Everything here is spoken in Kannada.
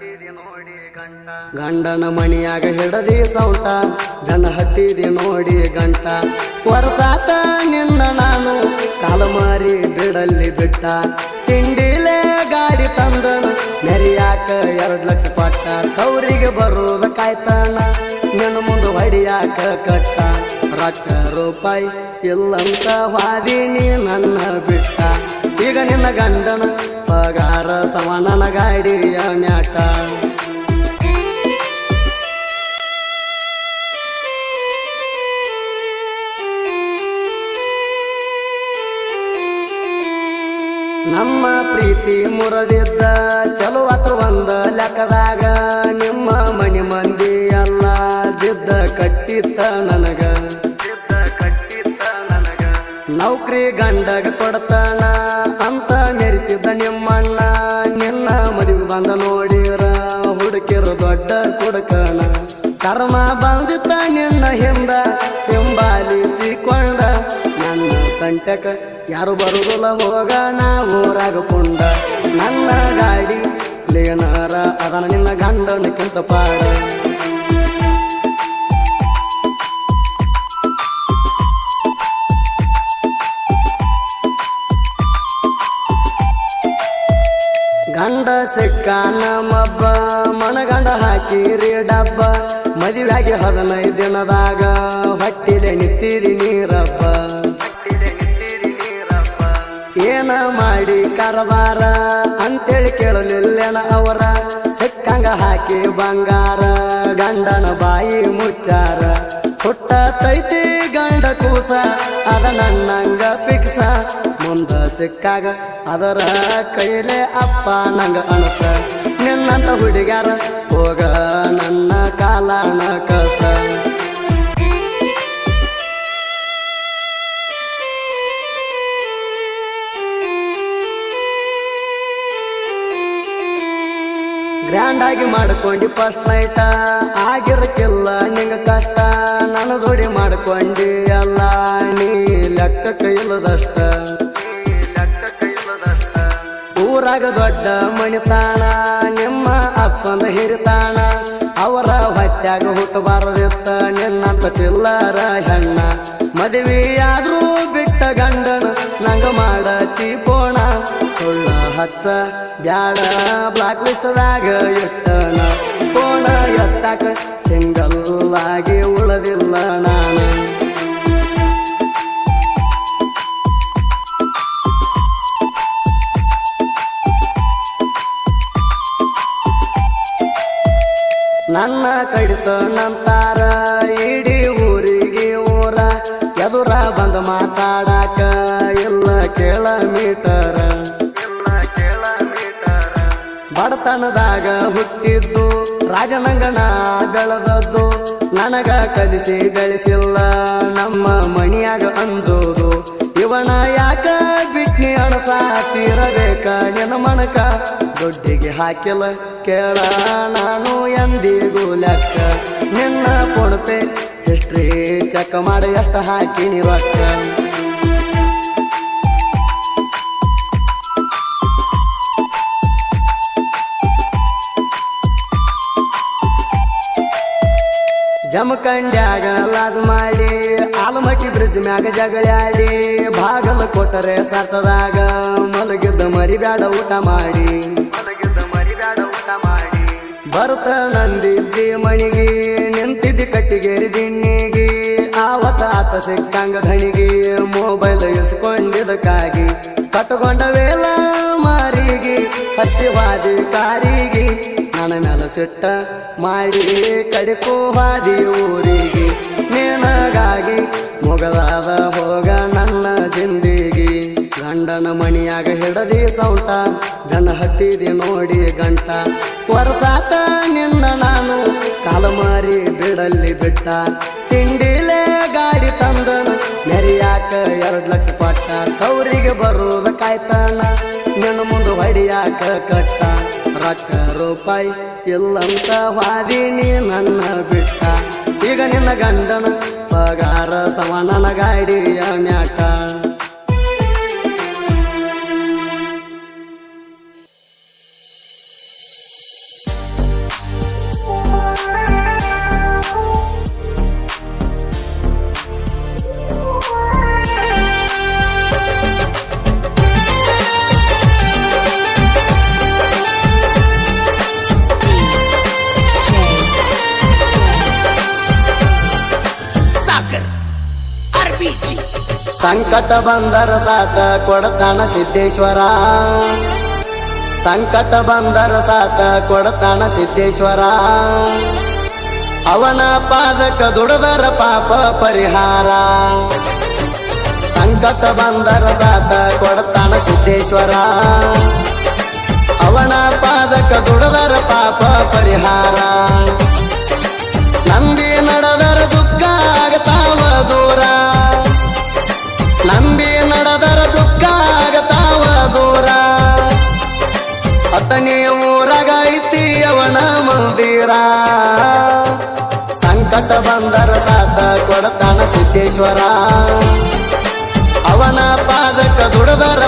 ನೋಡಿ ಗಂಟ ಗಂಡನ ಮಣಿಯಾಗ ಹಿಡದಿ ಸೌಟ, ಜನ ಹತ್ತಿದಿ ನೋಡಿ ಗಂಟ. ಹೊರಸಾತ ನಿನ್ನ ನಾನು, ಕಾಲ ಮಾರಿ ಬಿಡಲ್ಲಿ ಬಿಟ್ಟ. ತಿಂಡಿಲೇ ಗಾಡಿ ತಂದನು, ನೆರೆಯಾಕ ಎರಡ್ ಲಕ್ಷ ಪಟ್ಟ ತವರಿಗೆ ಬರೋದ ಕಾಯ್ತಾನ ನಿನ್ನ ಮುಂದೆ ಹೊಡಿಯಾಕ ಕಟ್ಟ. ರೊಕ್ಕ ರೂಪಾಯಿ ಇಲ್ಲಂತ ವಾದಿನಿ ನನ್ನ ಬಿಟ್ಟ. ಈಗ ನಿನ್ನ ಗಂಡನ ಪಗಾರ ಸವಣನ ಗಾಡಿಯ ಮ್ಯಾಟ. ನಮ್ಮ ಪ್ರೀತಿ ಮುರದಿದ್ದ ಚಲೋ ಹತ್ರ ಒಂದ ಲೆಕ್ಕದಾಗ ನಿಮ್ಮ ಮನೆ ಮಂದಿ ಎಲ್ಲ ಜಿದ್ದ ಕಟ್ಟಿತ್ತ ನನಗ. ಜಿದ್ದ ಕಟ್ಟಿತ್ತ ನನಗ. ನೌಕರಿ ಗಂಡಗ ಕೊಡ್ತಾನ ಅಂತ ನೋಡಿರ ಹುಡುಕಿರು ದೊಡ್ಡ ಕುಡಕಣ ಕರ್ಮ ಬಂದಿತ್ತ ನಿನ್ನ ಹಿಂದ, ಹಿಂಬಾಲಿಸಿಕೊಂಡ. ನನ್ನ ಕಂಟಕ ಯಾರು ಬರುದಿಲ್ಲ ಹೋಗಣ ಊರಾಗ ಕುಂಡ ನನ್ನ ಗಾಡಿ, ಲೇನಾರ ಅದನ ನಿನ್ನ ಗಂಡನಕ್ಕಿಂತ ಪಾಡ. ಸಿಕ್ಕ ನಮ್ಮಬ್ಬ ಮನಗಂಡ ಹಾಕಿರಿ ಡಬ್ಬ ಮದುವೆಯಾಗಿ ಹದಿನೈದು ದಿನದಾಗ ಹೊಟ್ಟಿಲೆ ನಿತ್ತೀರಿ ನೀರಪ್ಪ ಏನ ಮಾಡಿ ಕರಬಾರ ಅಂತೇಳಿ ಕೇಳಲಿಲ್ಲೇನ ಅವರ? ಸಿಕ್ಕಂಗ ಹಾಕಿ ಬಂಗಾರ, ಗಂಡನ ಬಾಯಿ ಮುಚ್ಚಾರ. ಹುಟ್ಟ ತೈತಿ ಕೂಸ, ಅದ ನನ್ನಂಗ ಪಿಕ್ಸ. ಮುಂದ ಸಿಕ್ಕಾಗ ಅದರ ಕೈಲೆ ಅಪ್ಪ ನಂಗ ಅಣಸ ನಿನ್ನಂತ ಹುಡುಗ್ಯಾರ ಹೋಗ ನನ್ನ ಕಾಲನ ಕಸ. ಗ್ರ್ಯಾಂಡ್ ಆಗಿ ಮಾಡ್ಕೊಂಡು ಫಸ್ಟ್ ನೈಟ ಆಗಿರಕ್ಕಿಲ್ಲ ನಿಂಗ ಕಷ್ಟ, ನನ್ನ ಜೋಡಿ ಮಾಡ್ಕೊಂಡಿ. ಲೆಕ್ಕ ಕೈಲದಷ್ಟ ಊರಾಗ ದೊಡ್ಡ ಮಣಿತಾಣ, ನಿಮ್ಮ ಅಪ್ಪನ ಹಿರಿತಾಣ. ಅವರ ಹೊಟ್ಯಾಗ ಹುಟ್ಟಬಾರದಿತ್ತ ನಿನ್ನಂತ ಚಿಲ್ಲರ ಹೆಣ್ಣ. ಮದುವೆಯಾದ್ರೂ ಬಿಟ್ಟ ಗಂಡನ ನಂಗ ಮಾಡ ತೀಪೋಣ ಸುಳ್ಳ ಹಚ್ಚ, ಬ್ಯಾಡ ಬ್ಲಾಕ್ ಲಿಸ್ಟ್ದಾಗ ಇಟ್ಟನ ಕೋಣ ಎತ್ತಾಕ ಸಿಂಗಲ್ ನನ್ನ ಕಡಿತ ನಂತಾರ, ಇಡೀ ಊರಿಗೆ ಊರ ಎದುರ ಬಂದ ಮಾತಾಡಾಕ ಎಲ್ಲ ಕೇಳ ಮೀಟರ. ಬಡತನದಾಗ ಹುಟ್ಟಿದ್ದು ರಾಜನಂಗಣ ಬೆಳೆದದ್ದು ನನಗ ಕಲಿಸಿ ಬೆಳೆಸಿಲ್ಲ, ನಮ್ಮ ಮಣಿಯಾಗ ಅಂಜೋದು. ಹಾಕಿಲ್ಲ ಕೇಳ, ನಾನು ಎಂದಿಗೂ ಲೆಕ್ಕ. ನಿನ್ನ ಪೊಣಪೆ ಹಿಸ್ಟ್ರಿ ಚೆಕ್ ಮಾಡಿ ಎಷ್ಟು ಹಾಕಿನಿ ರೊಕ್ಕ. ಜಮಖಂಡ್ಯಾಗ ಲಾಜ್ ಮಾಡಿ, ಆಲಮಟ್ಟಿ ಬ್ರಿಡ್ಜ್ ಮ್ಯಾಗ ಜಗಳಾಡಿ, ಬಾಗಲ ಕೊಟ್ಟರೆ ಸತ್ತದಾಗ ಮಲಗಿದ್ದ ಮರಿಬ್ಯಾಡ ಊಟ ಮಾಡಿ. ಬರ್ತ ನಂದಿದ್ದಿ ಮಣಿಗೆ, ನಿಂತಿದ್ದಿ ಕಟ್ಟಿಗೇರಿ ದಿಣ್ಣಿಗೆ. ಆವತ್ತ ಆತ ಸಿಕ್ಕಂಗ ಧಣಿಗೆ ಮೊಬೈಲ್ ಇಸ್ಕೊಂಡಿದ್ದಕ್ಕಾಗಿ ಕಟ್ಟುಕೊಂಡ ವೇಲ ಮಾರಿಗೆ ಹತ್ತಿವಾದಿ ಕಾರಿಗೆ. ನನ್ನ ನೆಲ ಸಿಟ್ಟ ಮಾಡಿ ಕಡಿಕೋವಾದಿ ಊರಿಗೆ. ನಿನಗಾಗಿ ಮೊಗಲಾದ ಹೋಗ ನನ್ನ ಜಿಂದಿಗಿ. ಗಂಡನ ಮಣಿಯಾಗ ಹಿಡದಿ ಸೌಟ ಜನ ಹತ್ತಿದಿ ನೋಡಿ ಗಂಟ. ವರ್ಷಾತ ನಿನ್ನ ನಾನು ಕಾಲ ಮಾರಿ ಬಿಡಲ್ಲಿ ಬಿಟ್ಟ. ತಿಂಡಿಲೇ ಗಾಡಿ ತಂದನು, ನೆರೆಯಾಕ ಎರಡು ಲಕ್ಷ ಪಟ್ಟ ತವರಿಗೆ ಬರೋದಕ್ಕಾಯ್ತಾನ ಕಾಯ್ತಾನ ನಿನ್ನ ಮುಂದೆ ಹೊಡಿಯಾಕ ಕಟ್ಟ. ರೊಕ್ಕ ರೂಪಾಯಿ ಇಲ್ಲಂತ ವಾದಿನಿ ನನ್ನ ಬಿಟ್ಟ. ಈಗ ನಿನ್ನ ಗಂಡನ ಪಗಾರ ಸಮಾನನ ಗಾಡಿಯ ಮ್ಯಾಟ. ಸಂಕಟ ಬಂದರ ಸಾತ ಕೊಡತಾಣ ಸಿದ್ದೇಶ್ವರ. ಸಂಕಟ ಬಂದರ ಸಾತ ಕೊಡತಾಣ ಸಿದ್ದೇಶ್ವರ. ಅವನ ಪಾದಕ ದುಡದರ ಪಾಪ ಪರಿಹಾರ. ಸಂಕಟ ಬಂದರ ಸಾತ ಕೊಡತಾಣ ಸಿದ್ದೇಶ್ವರ. ಅವನ ಪಾದಕ ದುಡದರ ಪಾಪ ಪರಿಹಾರ. ಅತನೇ ಊರಾಗ ಐತಿ ಅವನ ಮಂದಿರ. ಸಂಕಟ ಬಂದರ ಸಾತ ಕೊಡತಾನ ಸಿದ್ದೇಶ್ವರ. ಅವನ ಪಾದಕ ದುಡದರ